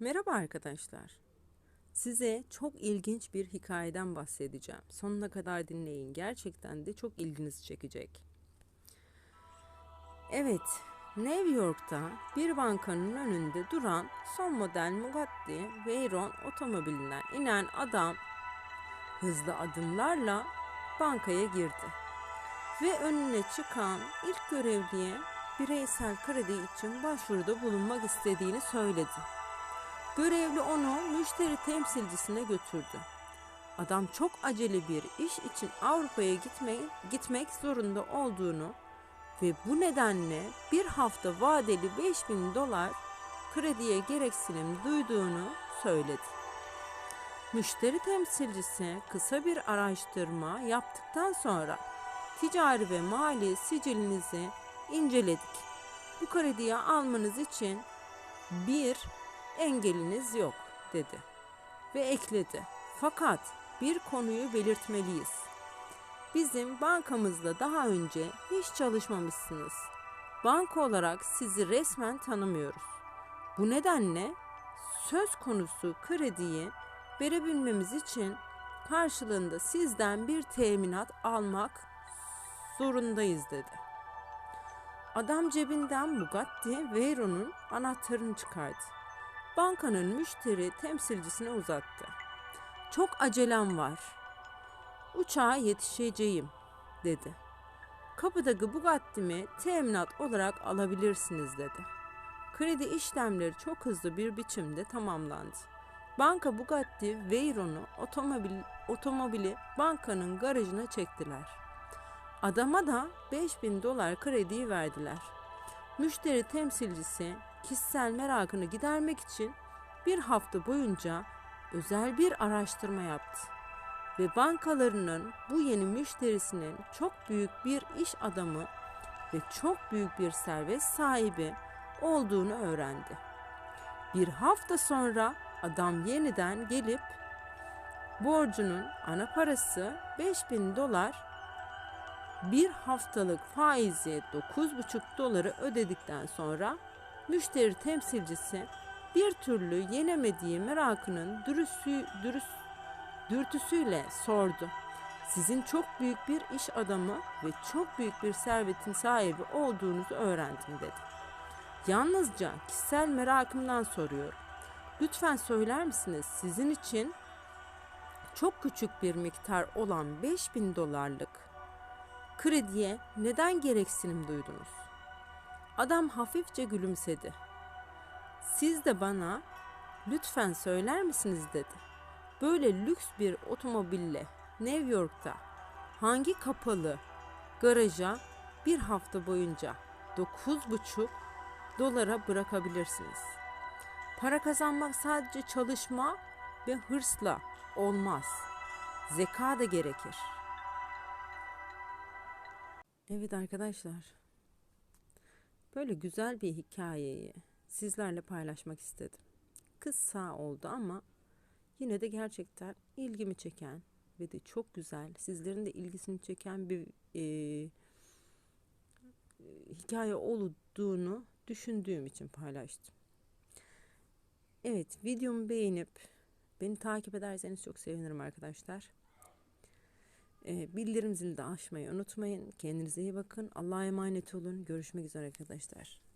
Merhaba arkadaşlar. Size çok ilginç bir hikayeden bahsedeceğim. Sonuna kadar dinleyin. Gerçekten de çok ilginizi çekecek. Evet, New York'ta bir bankanın önünde duran son model Bugatti Veyron otomobilinden inen adam hızlı adımlarla bankaya girdi. Ve önüne çıkan ilk görevliye bireysel kredi için başvuruda bulunmak istediğini söyledi. Görevli onu müşteri temsilcisine götürdü. Adam çok acele bir iş için Avrupa'ya gitmek, gitmek zorunda olduğunu ve bu nedenle bir hafta vadeli 5000 dolar krediye gereksinim duyduğunu söyledi. Müşteri temsilcisi kısa bir araştırma yaptıktan sonra ticari ve mali sicilinizi inceledik. Bu krediyi almanız için bir engeliniz yok dedi ve ekledi. Fakat bir konuyu belirtmeliyiz. Bizim bankamızda daha önce hiç çalışmamışsınız. Banka olarak sizi resmen tanımıyoruz. Bu nedenle söz konusu krediyi verebilmemiz için karşılığında sizden bir teminat almak zorundayız dedi. Adam cebinden Bugatti Veyron'un anahtarını çıkardı. Bankanın müşteri temsilcisine uzattı. Çok acelem var. Uçağa yetişeceğim dedi. Kapıdaki Bugatti'mi teminat olarak alabilirsiniz dedi. Kredi işlemleri çok hızlı bir biçimde tamamlandı. Banka Bugatti Veyron'u otomobil, otomobili bankanın garajına çektiler. Adama da 5000 dolar krediyi verdiler. Müşteri temsilcisi kişisel merakını gidermek için bir hafta boyunca özel bir araştırma yaptı ve bankalarının bu yeni müşterisinin çok büyük bir iş adamı ve çok büyük bir servet sahibi olduğunu öğrendi. Bir hafta sonra adam yeniden gelip borcunun ana parası 5000 dolar bir haftalık faizi 9,5 doları ödedikten sonra müşteri temsilcisi bir türlü yenemediği merakının dürüsü, dürüst, dürtüsüyle sordu. Sizin çok büyük bir iş adamı ve çok büyük bir servetin sahibi olduğunuzu öğrendim dedi. Yalnızca kişisel merakımdan soruyorum. Lütfen söyler misiniz sizin için çok küçük bir miktar olan 5000 dolarlık krediye neden gereksinim duydunuz? Adam hafifçe gülümsedi. Siz de bana lütfen söyler misiniz dedi. Böyle lüks bir otomobille New York'ta hangi kapalı garaja bir hafta boyunca 9,5 dolara bırakabilirsiniz? Para kazanmak sadece çalışma ve hırsla olmaz. Zeka da gerekir. Evet arkadaşlar. Böyle güzel bir hikayeyi sizlerle paylaşmak istedim. Kısa oldu ama yine de gerçekten ilgimi çeken ve de çok güzel, sizlerin de ilgisini çeken bir e, hikaye olduğunu düşündüğüm için paylaştım. Evet, videomu beğenip beni takip ederseniz çok sevinirim arkadaşlar. E, bildirim zilini de açmayı unutmayın. Kendinize iyi bakın. Allah'a emanet olun. Görüşmek üzere arkadaşlar.